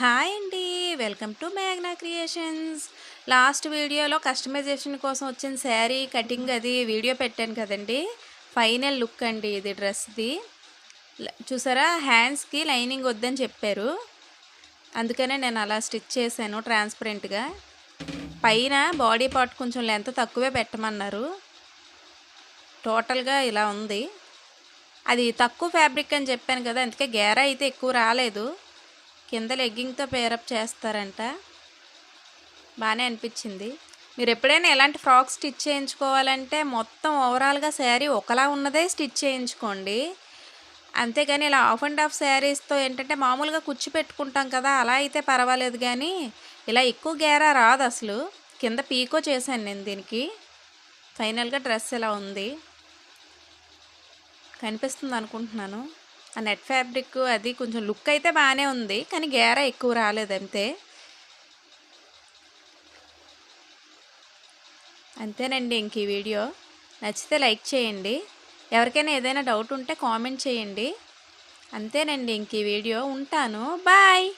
Hi అండి. Welcome to మేఘ్నా creations. Last వీడియోలో కస్టమైజేషన్ కోసం వచ్చిన శారీ కటింగ్ అది వీడియో పెట్టాను కదండి. ఫైనల్ లుక్ అండి ఇది డ్రెస్ది. చూసారా? హ్యాండ్స్కి లైనింగ్ వద్దని చెప్పారు. అందుకనే నేను అలా స్టిచ్ చేశాను ట్రాన్స్పరెంట్గా. పైన బాడీ పార్ట్ కొంచెం లెంత్ తక్కువే పెట్టమన్నారు. టోటల్గా ఇలా ఉంది. అది తక్కువ ఫ్యాబ్రిక్ అని చెప్పాను కదా అందుకే గేరా అయితే ఎక్కువ రాలేదు. కింద లెగ్గింగ్తో పేరప్ చేస్తారంట. బాగానే అనిపించింది. మీరు ఎప్పుడైనా ఎలాంటి ఫ్రాక్ స్టిచ్ చేయించుకోవాలంటే మొత్తం ఓవరాల్గా శారీ ఒకలా ఉన్నదే స్టిచ్ చేయించుకోండి. అంతేగాని ఇలా ఆఫ్ అండ్ ఆఫ్ శారీస్తో ఏంటంటే మామూలుగా కుచ్చి పెట్టుకుంటాం కదా అలా అయితే పర్వాలేదు కానీ ఇలా ఎక్కువ గేరా రాదు అసలు. కింద పీకో చేశాను నేను దీనికి. ఫైనల్గా డ్రెస్ ఇలా ఉంది. కనిపిస్తుంది అనుకుంటున్నాను. ఆ నెట్ ఫ్యాబ్రిక్ అది కొంచెం లుక్ అయితే బాగానే ఉంది కానీ గేరా ఎక్కువ రాలేదు అంతే అంతేనండి ఇంక ఈ వీడియో. నచ్చితే లైక్ చేయండి. ఎవరికైనా ఏదైనా డౌట్ ఉంటే కామెంట్ చేయండి. అంతేనండి ఇంక ఈ వీడియో. ఉంటాను. బాయ్!